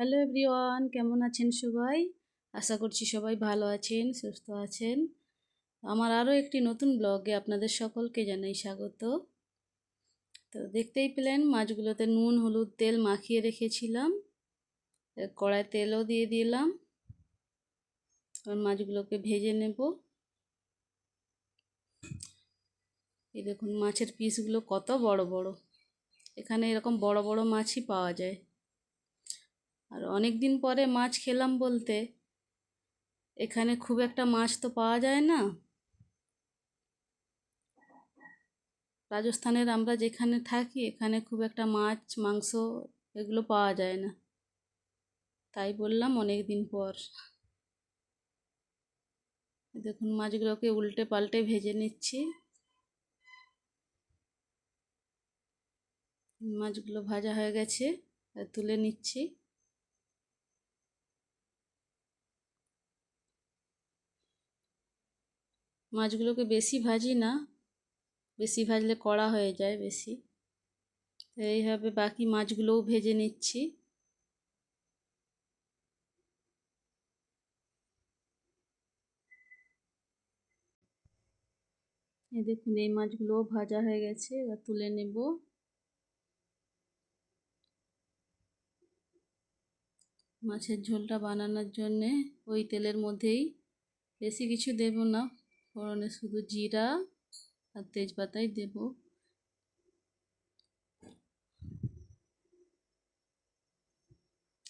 Hello everyone, কেমন আছেন সবাই? আশা করছি সবাই ভালো আছেন, সুস্থ আছেন। আমার আরও একটি নতুন ব্লগে আপনাদের সকলকে জানাই স্বাগত। তো দেখতেই পেলেন, মাছগুলোতে নুন, হলুদ, তেল মাখিয়ে রেখেছিলাম। কড়াই তেলও দিয়ে দিলাম। মাছগুলোকে ভেজে নেব। এই দেখুন, মাছের পিসগুলো কত বড় বড়। এখানে এরকম বড় বড় মাছই পাওয়া যায়। আর অনেক দিন পরে মাছ খেলাম বলতে। এখানে খুব একটা মাছ তো পাওয়া যায় না। রাজস্থানের আমরা যেখানে থাকি, এখানে খুব একটা মাছ, মাংস এগুলো পাওয়া যায় না। তাই বললাম অনেক দিন পর। দেখুন মাছগুলোকে উল্টে পাল্টে ভেজে নিচ্ছি। মাছগুলো ভাজা হয়ে গেছে, তুলে নিচ্ছি। মাছগুলোকে বেশি ভাজি না, বেশি ভাজলে কড়া হয়ে যায় বেশি। এইভাবে বাকি মাছগুলোও ভেজে নিচ্ছি। এই দেখুন, এই মাছগুলোও ভাজা হয়ে গেছে, এবার তুলে নেব। মাছের ঝোলটা বানানোর জন্যে ওই তেলের মধ্যেই। বেশি কিছু দেব না। ফোড়নে শুধু জিরা আর তেজপাতাই দেব।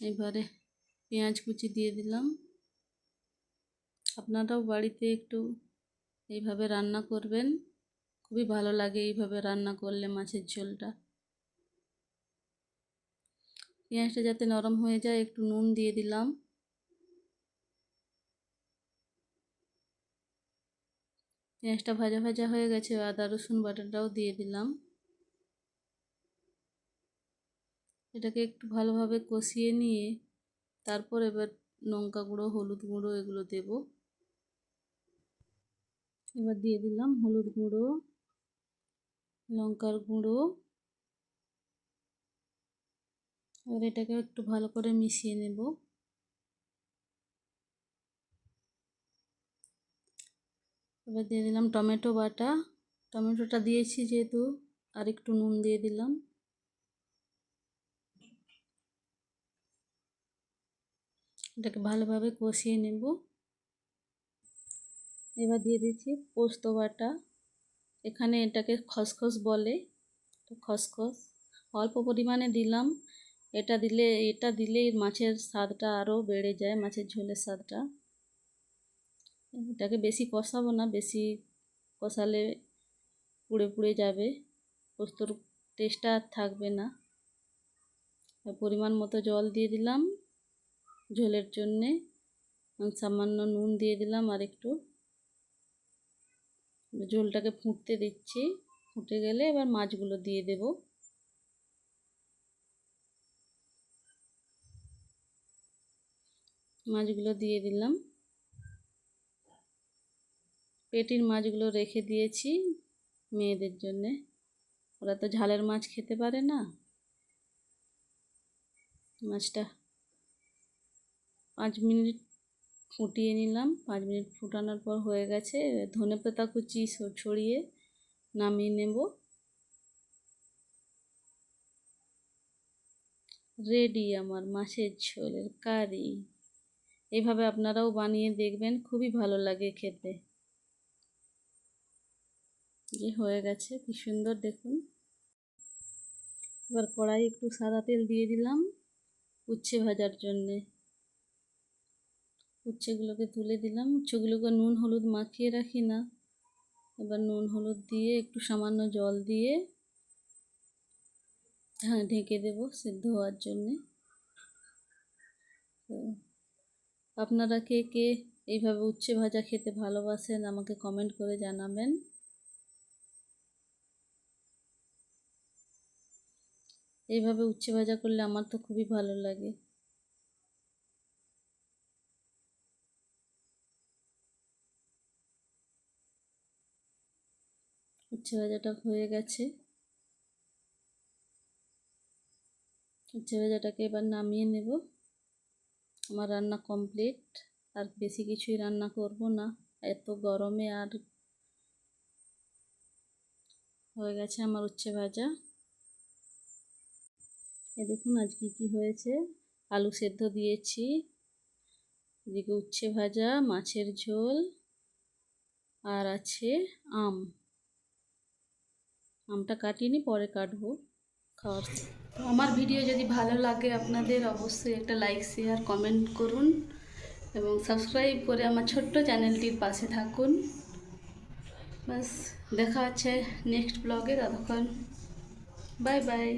এবারে পেঁয়াজ কুচি দিয়ে দিলাম। আপনারাও বাড়িতে একটু এইভাবে রান্না করবেন। খুবই ভালো লাগে এইভাবে রান্না করলে মাছের ঝোলটা। পেঁয়াজটা যাতে নরম হয়ে যায়, একটু নুন দিয়ে দিলাম। পেঁয়াজটা ভাজা ভাজা হয়ে গেছে, আদা, রসুন বাটাটাও দিয়ে দিলাম। এটাকে একটু ভালোভাবে কষিয়ে নিয়ে তারপর এবার লঙ্কা গুঁড়ো, হলুদ গুঁড়ো এগুলো দেব। এবার দিয়ে দিলাম হলুদ গুঁড়ো, লঙ্কার গুঁড়ো। এবার এটাকে একটু ভালো করে মিশিয়ে নেব। এবার দিয়ে দিলাম টমেটো বাটা। টমেটোটা দিয়েছি যেহেতু, আর একটু নুন দিয়ে দিলাম। এটাকে ভালোভাবে কষিয়ে নেব। এবার দিয়ে দিচ্ছি পোস্ত বাটা। এখানে এটাকে খসখস বলে। খসখস, অল্প পরিমাণে দিলাম। এটা দিলে এটা দিলে মাছের স্বাদটা আরও বেড়ে যায়, মাছের ঝোলের স্বাদটা। এটাকে বেশি কষাবো না, বেশি কষালে পুড়ে পুড়ে যাবে। পোস্তর টেস্টটা আর থাকবে না। পরিমাণ মতো জল দিয়ে দিলাম ঝোলের জন্যে। সামান্য নুন দিয়ে দিলাম আর একটু। ঝোলটাকে ফুটতে দিচ্ছি। ফুটে গেলে এবার মাছগুলো দিয়ে দেব। মাছগুলো দিয়ে দিলাম। পেটির মাছগুলো রেখে দিয়েছি মেয়েদের জন্যে। ওরা তো ঝালের মাছ খেতে পারে না। মাছটা পাঁচ মিনিট ফুটিয়ে নিলাম। পাঁচ মিনিট ফুটানোর পর হয়ে গেছে। ধনে পাতা কুচি ছড়িয়ে নামিয়ে নেব। রেডি আমার মাছের ঝোলের কারি। এভাবে আপনারাও বানিয়ে দেখবেন। খুবই ভালো লাগে খেতে। যে হয়ে গেছে, কি সুন্দর দেখুন। এবার কড়াই একটু সাদা তেল দিয়ে দিলাম উচ্ছে ভাজার জন্যে। উচ্ছেগুলোকে তুলে দিলাম। উচ্ছেগুলোকে নুন, হলুদ মাখিয়ে রাখি না। এবার নুন, হলুদ দিয়ে একটু সামান্য জল দিয়ে হ্যাঁ ঢেকে দেব সিদ্ধ হওয়ার জন্যে। তো, আপনারা কে কে এইভাবে উচ্ছে ভাজা খেতে ভালোবাসেন আমাকে কমেন্ট করে জানাবেন। এইভাবে উচ্ছে ভাজা করলে আমার তো খুবই ভালো লাগে। উচ্ছে ভাজাটা হয়ে গেছে। উচ্ছে ভাজাটাকে এবার নামিয়ে নেব। আমার রান্না কমপ্লিট, আর বেশি কিছুই রান্না করব না। এত গরমে আর হয়ে গেছে আমার উচ্ছে ভাজা। এ দেখুন আজ কী কী হয়েছে? আলু সেদ্ধ দিয়েছি। এদিকে উচ্ছে ভাজা, মাছের ঝোল, আর আছে আম। আমটা কাটিনি, পরে কাটবো খাওয়ার। আমার ভিডিও যদি ভালো লাগে আপনাদের, অবশ্যই একটা লাইক, শেয়ার, কমেন্ট করুন এবং সাবস্ক্রাইব করে আমার ছোট্ট চ্যানেলটির পাশে থাকুন। বাস, দেখা আছে নেক্সট ব্লগে, ততক্ষণ বাই বাই।